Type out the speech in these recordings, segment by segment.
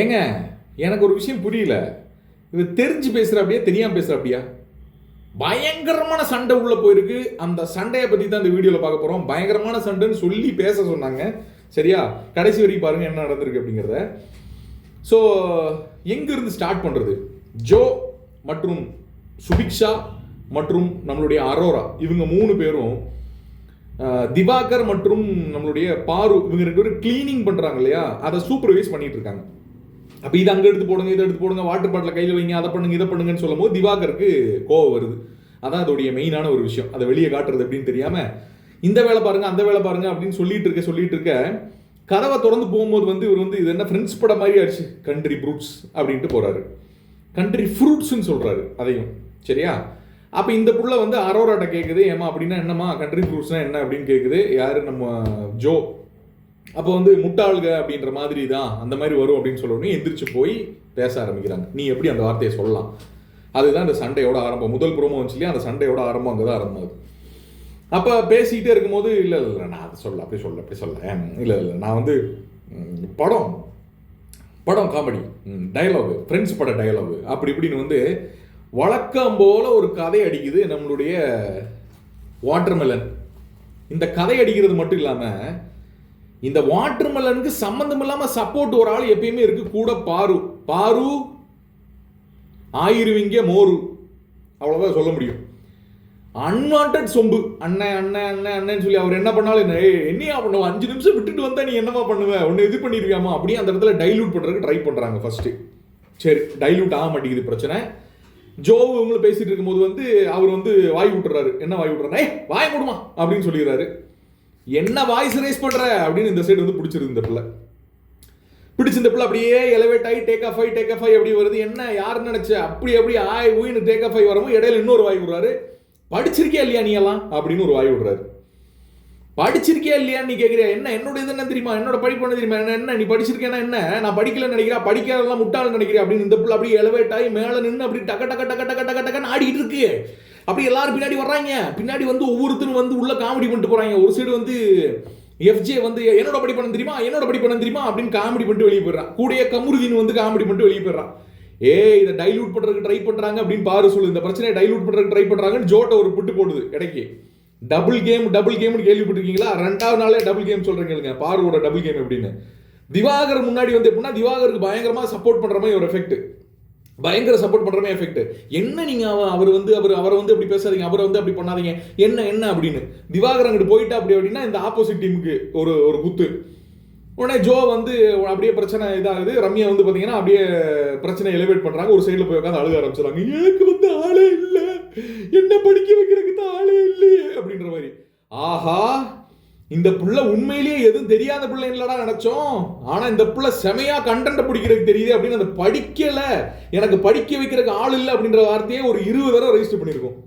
ஏங்க எனக்கு ஒரு விஷயம் புரியல. இது தெரிஞ்சு பேசுகிற அப்படியா தெரியாமல் பேசுகிற அப்படியா? பயங்கரமான சண்டை உள்ளே போயிருக்கு. அந்த சண்டையை பற்றி தான் இந்த வீடியோவில் பார்க்க போகிறோம் பயங்கரமான சண்டைன்னு சொல்லி பேச சொன்னாங்க. சரியா? கடைசி வரைக்கும் பாருங்கள் என்ன நடந்திருக்கு அப்படிங்கிறத. ஸோ எங்கேருந்து ஸ்டார்ட் பண்ணுறது ஜோ மற்றும் சுபிக்ஷா மற்றும் நம்மளுடைய அரோரா. இவங்க மூணு பேரும் திவாகர் மற்றும் நம்மளுடைய பாரு இவங்க ரெண்டு பேரும் கிளீனிங் பண்ணுறாங்க இல்லையா? அதை சூப்பர்வைஸ் பண்ணிட்டு இருக்காங்க. அப்போ இது அங்கே எடுத்து போடுங்க இதை எடுத்து போடுங்க வாட்டர் பாட்டில் கையில் வைங்க அதை பண்ணுங்க இதை பண்ணுங்கன்னு சொல்லும் போது திவாகருக்கு கோவம் வருது. அதான் அதோடைய மெயினான ஒரு விஷயம். அதை வெளியே காட்டுறது அப்படின்னு தெரியாம இந்த வேலை பாருங்க அந்த வேலை பாருங்க அப்படின்னு சொல்லிட்டு இருக்க சொல்லிட்டு இருக்க கதவை திறந்து போகும்போது வந்து இவர் வந்து இது என்ன ஃப்ரெண்ட்ஸ் படம் மாதிரி ஆயிடுச்சு. கண்ட்ரி ப்ரூட்ஸ் அப்படின்ட்டு போறாரு. கண்ட்ரி ஃப்ரூட்ஸ்ன்னு சொல்றாரு அதையும். சரியா? அப்போ இந்த புள்ள வந்து அரோராட்ட கேட்குது ஏமா அப்படின்னா என்னம்மா? கண்ட்ரி ஃப்ரூட்ஸ்னா என்ன? அப்படின்னு கேட்குது யார்? நம்ம ஜோ. அப்போ வந்து முட்டாள்க அப்படின்ற மாதிரி தான் அந்த மாதிரி வரும் அப்படின்னு சொல்லணும் எந்திரிச்சு போய் பேச ஆரம்பிக்கிறாங்க. நீ எப்படி அந்த வார்த்தையை சொல்லலாம்? அதுதான் இந்த சண்டையோட ஆரம்பம். முதல் புறமும் வந்துச்சு இல்லையா அந்த சண்டையோட ஆரம்பம் அங்கே தான் ஆரம்பமாகுது. அப்போ பேசிக்கிட்டே இருக்கும்போது இல்லை இல்லை நான் அதை சொல்ல அப்படி சொல்ல அப்படி சொல்ல இல்லை இல்லை நான் வந்து படம் படம் காமெடி டயலாகு ஃப்ரெண்ட்ஸ் பட டயலாகு அப்படி இப்படின்னு வந்து வழக்கம் போல ஒரு கதை அடிக்குது நம்மளுடைய வாட்டர்மெலன் இந்த கதை அடிக்கிறது மட்டும் இல்லாமல் இந்த வாட்டர்மெலனுக்கு சம்மந்தம் இல்லாமல் சப்போர்ட் ஒரு ஆள் எப்பயுமே இருக்கு. கூட பாரு. பாரு. ஆயிருவிங்க மோரு. அவ்வளோதான் சொல்ல முடியும். அன்வான்ட் சொம்பு. அண்ணன் அண்ணன் அண்ணன் அண்ணன் சொல்லி அவர் என்ன பண்ணாலும் என்ன என்னையா பண்ணுவோம் அஞ்சு நிமிஷம் விட்டுட்டு வந்தா நீ என்னமா பண்ணுவ? ஒன்று இது பண்ணிருவியாமா? அப்படியே அந்த இடத்துல டைல்யூட் பண்றதுக்கு ட்ரை பண்றாங்க ஃபர்ஸ்ட் சரி டைல்யூட் ஆக மாட்டேங்குது பிரச்சனை. ஜோ இவங்களும் பேசிட்டு இருக்கும்போது வந்து அவர் வந்து வாய் விட்டுறாரு என்ன வாய் விட்டுறாரு ஏய் வாய் மூடுமா? அப்படின்னு சொல்லிடுறாரு. என்ன வாய்ஸ் ரைஸ் பண்ற? அப்படின்னு இந்த சைடு வந்து பிடிச்சிருக்கு இந்த பிள்ளை. பிடிச்ச இந்த பிள்ளை அப்படியே எலவேட் ஆகி டேக் ஆஃப் ஆகி டேக் ஆஃப் ஆகி அப்படி வருது. என்ன யார் நினைச்ச? அப்படி அப்படி ஆய் ஊயின்னு டேக் ஆஃப் ஆகி வரவும் இடையில இன்னொரு வாய் விடுறாரு. படிச்சிருக்கியா இல்லையா நீ எல்லாம் அப்படின்னு ஒரு வாய் விடுறாரு. படிச்சிருக்கியா இல்லையான்னு நீ கேட்குறியா என்ன என்னோட இது என்ன தெரியுமா? என்னோட படிப்பு என்ன தெரியுமா? என்ன என்ன நீ படிச்சிருக்கேன்னா என்ன? நான் படிக்கலன்னு நினைக்கிறா படிக்கிறதெல்லாம் முட்டாள்னு நினைக்கிறேன் அப்படின்னு இந்த பிள்ளை அப்படியே எலவேட் ஆகி மேலே நின்று அப்படி டக்க டக்க டக்க டக்க டக்க டக்கன்னு ஆடிட்டு இருக்கு. அப்படி எல்லாரும் பின்னாடி வர்றாங்க. பின்னாடி வந்து ஒவ்வொருத்தரும் வந்து உள்ள காமெடி பண்ணிட்டு போறாங்க. ஒரு சைடு வந்து எஃப்ஜே வந்து என்னோட படிப்பணம் தெரியுமா? என்னோட படிப்பணம் தெரியுமா? அப்படின்னு காமெடி பண்ணிட்டு வெளியே போயிடுறான். கூடிய கமுருதின் வந்து காமெடி பண்ணிட்டு வெளியே போயிடுறான். ஏ இதை டைலூட் பண்றதுக்கு ட்ரை பண்றாங்க அப்படின்னு பாரு சொல்லு. இந்த பிரச்சனையை டைலூட் பண்றதுக்கு ட்ரை பண்றாங்கன்னு ஜோட்டை ஒரு புட்டு போடுது. இடைக்கு. டபுள் கேம் டபுள் கேம்னு கேள்விப்பட்டிருக்கீங்களா? ரெண்டாவது நாளே டபுள் கேம் சொல்றீங்க பார்வோட டபுள் கேம் எப்படின்னு. திவாகர் முன்னாடி வந்து எப்படின்னா திவாகருக்கு பயங்கரமாக சப்போர்ட் பண்ணுற மாதிரி ஒரு எஃபெக்ட் பயங்கர சப்போர்ட் பண்ணுறமே மாதிரி எஃபெக்ட் என்ன நீங்கள் அவன் அவர் வந்து அவர் அவரை வந்து அப்படி பேசாதீங்க அவரை வந்து அப்படி பண்ணாதீங்க. என்ன என்ன அப்படின்னு. திவாகர் அங்கிட்டு போயிட்டா அப்படி அப்படின்னா இந்த ஆப்போசிட் டீமுக்கு ஒரு ஒரு குத்து. உடனே ஜோ வந்து அப்படியே பிரச்சனை இதாகுது. ரம்யா வந்து பார்த்தீங்கன்னா அப்படியே பிரச்சனை எலிவேட் பண்ணுறாங்க ஒரு சைடில் போய் உட்காந்து அழுக ஆரம்பிச்சிடறாங்க. எனக்கு வந்து ஆளே இல்லை. என்ன படிக்க வைக்கிறதுக்கு தான் ஆளே அப்படின்ற மாதிரி. ஆஹா இந்த புள்ள உண்மையிலேயே எதுவும் தெரியாத பிள்ளை இல்லடா நினைச்சோம். ஆனா இந்த புள்ள செமையா கண்டென்ட் பிடிக்கிறதுக்கு தெரியுது அப்படின்னு அந்த படிக்கல எனக்கு படிக்க வைக்கிறதுக்கு ஆள் இல்லை அப்படின்ற வார்த்தையே ஒரு இருபது தடவை ரெஜிஸ்டர் பண்ணியிருக்கோம்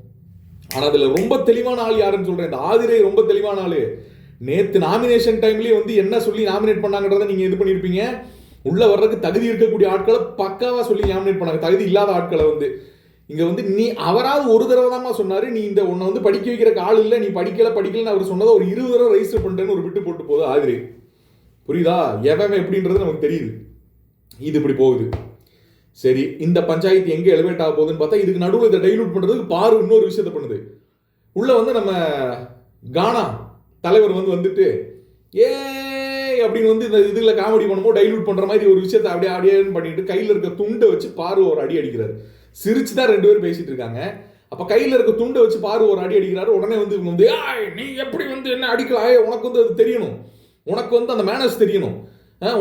ஆனா அதுல ரொம்ப தெளிவான ஆள் யாருன்னு சொல்றேன். இந்த ஆதிரை ரொம்ப தெளிவான ஆளு. நேத்து நாமினேஷன் டைம்லயே வந்து என்ன சொல்லி நாமினேட் பண்ணாங்கன்றத நீங்க இது பண்ணிருப்பீங்க. உள்ள வர்றதுக்கு தகுதி இருக்கக்கூடிய ஆட்களை பக்காவா சொல்லி நாமினேட் பண்ணாங்க. தகுதி இல்லாத ஆட்களை வந்து. இங்கே வந்து நீ அவராவது ஒரு தடவை தான் சொன்னார். நீ இந்த உன்னை வந்து படிக்க வைக்கிறக்கு ஆள் இல்லை நீ படிக்கல படிக்கலன்னு அவர் சொன்னதை ஒரு இருபது தடவை ரெஜிஸ்டர் பண்ணிட்டேன்னு ஒரு விட்டு போட்டு போகுது ஆதிரை. புரியுதா? எவன் எப்படின்றது நமக்கு தெரியுது. இது இப்படி போகுது. சரி இந்த பஞ்சாயத்து எங்கே எலிவேட் ஆக போகுதுன்னு பார்த்தா இதுக்கு நடுவில் இதை டைலூட் பண்ணுறதுக்கு பாரு இன்னொரு விஷயத்த பண்ணுது. உள்ளே வந்து நம்ம கானா தலைவர் வந்து வந்துட்டு ஏ அப்படின்னு வந்து இந்த இதில் காமெடி பண்ணும்போது டைலூட் பண்ணுற மாதிரி ஒரு விஷயத்தை அப்படியே அப்படியே பண்ணிட்டு கையில் இருக்க துண்டை வச்சு பாரு ஒரு அடி அடிக்கிறாரு. சிரிச்சு தான் ரெண்டு பேரும் பேசிட்டு இருக்காங்க. அப்போ கையில் இருக்க துண்டை வச்சு பாரு ஒரு அடி அடிக்கிறாரு. உடனே வந்து இவங்க வந்து ஆய் நீ எப்படி வந்து என்ன அடிக்கலாம்? உனக்கு வந்து அது தெரியணும். உனக்கு வந்து அந்த மேனர்ஸ் தெரியணும்.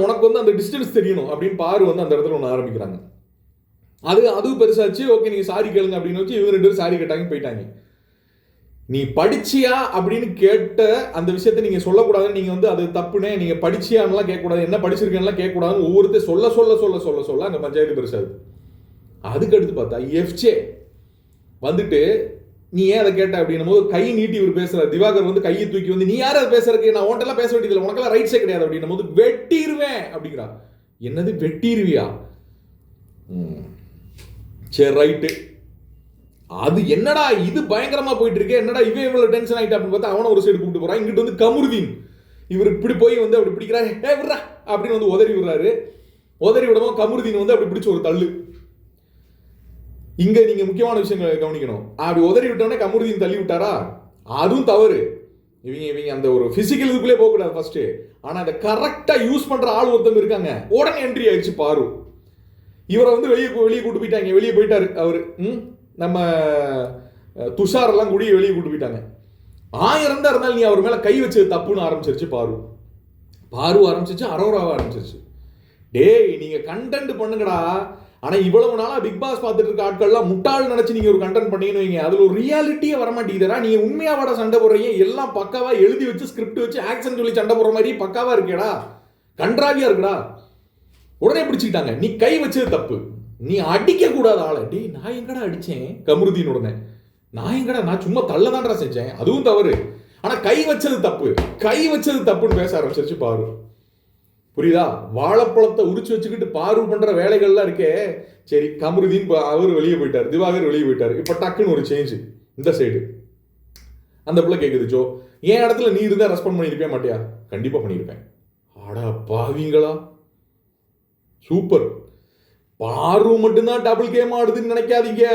உனக்கு வந்து அந்த டிஸ்டன்ஸ் தெரியணும். அப்படின்னு பாரு வந்து அந்த இடத்துல ஒன்று ஆரம்பிக்கிறாங்க. அது அதுவும் பெருசாச்சு ஓகே நீங்கள் சாரி கேளுங்க. அப்படின்னு வச்சு இவங்க ரெண்டு பேரும் சாரி கேட்டாங்க போயிட்டாங்க. நீ படிச்சியா அப்படின்னு கேட்ட அந்த விஷயத்த நீங்க சொல்லக்கூடாதுன்னு நீங்க வந்து அது தப்புனே நீங்க படிச்சியான்லாம் கேட்கக்கூடாது. என்ன படிச்சிருக்கேன்லாம் கேட்கக்கூடாதுன்னு ஒவ்வொருத்தர் சொல்ல சொல்ல சொல்ல சொல்ல சொல்ல அந்த பஞ்சாயத்து பெருசாது அதுக்கு அடுத்து பார்த்தா எஃப்ஜே வந்துட்டு நீ ஏன் அதை கேட்ட? அப்படின்னும் போது கை நீட்டி இவர் பேசுற திவாகர் வந்து கையை தூக்கி வந்து நீ யார் அதை பேசுறதுக்கு? நான் உன்ட்டெல்லாம் பேச வேண்டியதில்லை. உனக்கெல்லாம் ரைட்ஸே கிடையாது. அப்படின்னும் போது வெட்டிடுவேன் அப்படிங்கிறா. என்னது வெட்டிடுவியா சரி ரைட்டு அது என்னடா இது பயங்கரமா போயிட்டு இருக்கு என்னடா இவன் இவ்வளவு டென்ஷன் ஆயிட்டா அப்படின்னு பார்த்தா அவன ஒரு சைடு கூப்பிட்டு போறான். இங்கிட்டு வந்து கமுருதீன். இவர் இப்படி போய் வந்து அப்படி பிடிக்கிறாரு. ஏ விட்றா. அப்படின்னு வந்து உதறி விடுறாரு. உதறி விடவும் கமுருதீன் வந்து அப்படி பிடிச்ச ஒரு தள்ளு. இங்க நீங்க முக்கியமான விஷயங்களை கவனிக்கணும். அப்படி உதறி விட்டோன்னே கமருதீன் தள்ளி விட்டாரா? அதுவும் தவறு. இவங்க இவங்க அந்த ஒரு பிசிக்கல் இதுக்குள்ளே போகக்கூடாது ஃபர்ஸ்ட் ஆனா அதை கரெக்டா யூஸ் பண்ற ஆள் ஒருத்தவங்க இருக்காங்க. உடனே என்ட்ரி ஆயிடுச்சு பாரு. இவரை வந்து வெளியே வெளியே கூட்டு போயிட்டாங்க. வெளியே போயிட்டாரு அவரு. ம்? நம்ம துஷாரெல்லாம் கூடிய கூடி வெளியே கூட்டு போயிட்டாங்க. ஆயிரம் தான் இருந்தாலும் நீ அவர் மேல கை வச்சது தப்புன்னு ஆரம்பிச்சிருச்சு பாரு. பாரு ஆரம்பிச்சிச்சு அரோராவை ஆரம்பிச்சிருச்சு. டேய் நீங்க கண்டென்ட் பண்ணுங்கடா. ஆனால் இவ்வளவு நாளாக பிக் பாஸ் பார்த்துட்டு இருக்க ஆட்கள்லாம் முட்டாள் நினச்சி நீங்கள் ஒரு கண்டென்ட் பண்ணீங்கன்னு வைங்க அதில் ஒரு ரியாலிட்டியே வர மாட்டேங்குதுடா நீங்க உண்மையா சண்டை போடுறீங்க எல்லாம் பக்காவாக எழுதி வச்சு ஸ்கிரிப்ட் வச்சு ஆக்ஷன் சொல்லி சண்டை போடுற மாதிரி பக்காவாக இருக்கேடா. கன்றாவியாக இருக்குடா. உடனே பிடிச்சிக்கிட்டாங்க. நீ கை வச்சது தப்பு. நீ அடிக்க கூடாத ஆளை. டேய் நான் எங்கடா அடித்தேன் கமருதீன் உடனே. நான் எங்கடா நான் சும்மா தள்ளதான்டா செஞ்சேன். அதுவும் தவறு. ஆனால் கை வச்சது தப்பு. கை வச்சது தப்புன்னு பேச ஆரம்பிச்சிருச்சு பாரு. புரியுதா? வாழைப்பழத்தை உரிச்சு வச்சுக்கிட்டு பார்வை பண்ற வேலைகள்லாம் இருக்கே. சரி கமருதீன் அவர் வெளியே போயிட்டார். திவாகர் வெளியே போயிட்டார். இப்ப டக்குன்னு ஒரு சேஞ்ச் இந்த சைடு அந்த பிள்ளை கேட்குது ஜோ என் இடத்துல நீ இருந்தா ரெஸ்பாண்ட் பண்ணியிருப்பியா மாட்டியா? கண்டிப்பா பண்ணியிருப்பேன். ஆடா பாவீங்களா? சூப்பர் பார்வை மட்டும்தான் டபுள் கேம் ஆடுதுன்னு நினைக்காதீங்க.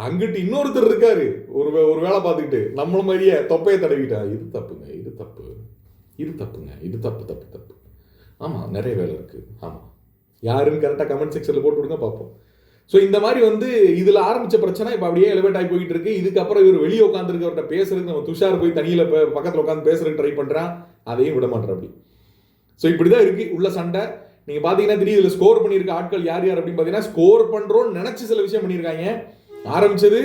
அங்கிட்டு இன்னொருத்தர் இருக்காரு. ஒரு வே- ஒரு வேலை பார்த்துக்கிட்டு நம்மள மாதிரியே தொப்பையை தடவிட்டா. இது தப்புங்க இது தப்பு. இது தப்புங்க இது தப்பு தப்பு தப்பு. ஆமாம் நிறைய வேலை இருக்குது ஆமாம் யாருன்னு கரெக்டாக கமெண்ட் செக்ஷனில் போட்டு விடுங்க பார்ப்போம். ஸோ இந்த மாதிரி வந்து இதில் ஆரம்பிச்ச பிரச்சனை இப்போ அப்படியே எலிவேட் ஆகி போயிட்டு இருக்கு. இதுக்கப்புறம் இவர் வெளியே உட்காந்துருக்கவர்கிட்ட பேசுறதுக்கு நம்ம துஷார் போய் தனியில் பக்கத்தில் உட்காந்து பேசுறதுக்கு ட்ரை பண்ணுறான் அதையும் விட மாட்டேன் அப்படி. ஸோ இப்படி தான் இருக்குது உள்ள சண்டை. நீங்கள் பார்த்தீங்கன்னா தெரியும் இதில் ஸ்கோர் பண்ணியிருக்க ஆட்கள் யார் யார் அப்படின்னு பார்த்தீங்கன்னா ஸ்கோர் பண்ணுறோன்னு நினச்சி சில விஷயம் பண்ணியிருக்காங்க. ஆரம்பிச்சது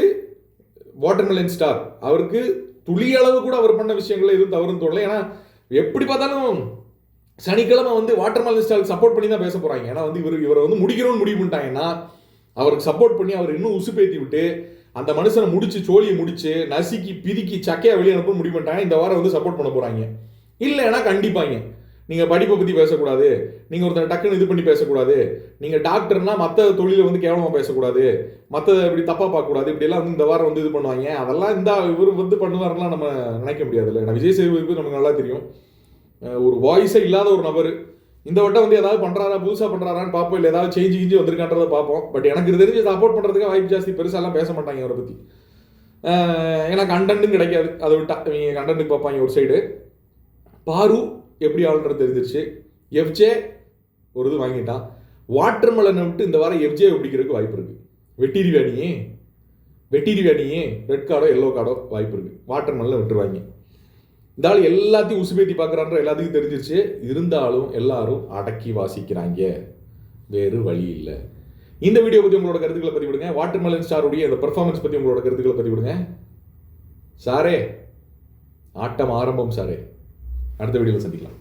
வாட்டர்மெலன் ஸ்டார் அவருக்கு துளி அளவு கூட அவர் பண்ண விஷயங்கள் எதுவும் தவறுன்னு தோணல. ஏன்னா எப்படி பார்த்தாலும் சனிக்கிழமை வந்து வாட்டர்மெலன் ஸ்டாருக்கு சப்போர்ட் பண்ணி தான் பேச போகிறாங்க ஏன்னா வந்து இவர் இவரை வந்து முடிக்கணும்னு முடிவு பண்ணிட்டாங்கன்னா அவருக்கு சப்போர்ட் பண்ணி அவர் இன்னும் உசுப்பேத்தி விட்டு அந்த மனுஷனை முடிச்சு சோழியை முடிச்சு நசுக்கி பிதுக்கி சக்கையாக வெளியே அனுப்ப முடிவு பண்ணிட்டாங்க. இந்த வாரம் வந்து சப்போர்ட் பண்ண போகிறாங்க இல்லைன்னா கண்டிப்பாங்க. நீங்கள் படிப்பை பற்றி பேசக்கூடாது. நீங்கள் ஒருத்தர் டக்குன்னு இது பண்ணி பேசக்கூடாது. நீங்கள் டாக்டர்னா மற்ற தொழிலை வந்து கேவலமாக பேசக்கூடாது. மற்றதை இப்படி தப்பாக பார்க்கக்கூடாது. இப்படிலாம் வந்து இந்த வாரம் வந்து இது பண்ணுவாங்க. அதெல்லாம் இந்த இவர் வந்து பண்ணுவாருலாம் நம்ம நினைக்க முடியாதுல்ல. நான் விஜய் சேதுபதி நமக்கு நல்லா தெரியும். ஒரு வாய்ஸே இல்லாத ஒரு நபர். இந்த வட்டம் வந்து ஏதாவது பண்ணுறாரா புதுசாக பண்ணுறாரான்னு பார்ப்போம். இல்லை ஏதாவது சேஞ்சு கிஞ்சி வந்திருக்கான்றதை பார்ப்போம். பட் எனக்கு இது தெரிஞ்சு சப்போர்ட் பண்ணுறதுக்கு வாய்ப்பு ஜாஸ்தி. பெருசாலாம் பேச மாட்டாங்க அவரை பற்றி ஏன்னா கண்டென்ட்டும் கிடைக்காது. அதை விட்டா இவங்க கண்டென்ட்டுக்கு பார்ப்பாங்க ஒரு சைடு பாரு எப்படி ஆள்ன்றது தெரிஞ்சிருச்சு. எஃப்ஜே ஒரு இது வாங்கிட்டான். வாட்டர் மெலனை விட்டு இந்த வாரம் எஃப்ஜே பிடிக்கிறதுக்கு வாய்ப்பு இருக்குது வெட்டிரி வேணியே. வெட்டிரி வேணியே. ரெட் கார்டோ எல்லோ கார்டோ வாய்ப்பு இருக்குது வாட்டர் மெலனை விட்டுருவாங்க. இந்த ஆள் எல்லாத்தையும் உசுபேத்தி பார்க்குறான்ற எல்லாத்துக்கும் தெரிஞ்சிருச்சு. இருந்தாலும் எல்லாரும் அடக்கி வாசிக்கிறாங்க. வேறு வழி இல்லை. இந்த வீடியோ பற்றி உங்களோட கருத்துக்களை பதிவிடுங்க வாட்டர் மெலன் ஸ்டாருடைய அந்த பெர்ஃபார்மன்ஸ் பற்றி உங்களோட கருத்துக்களை பதிவிடுங்க சாரே ஆட்டம் ஆரம்பம் சாரே. அடுத்த வீடியோவில் சந்திக்கலாம்.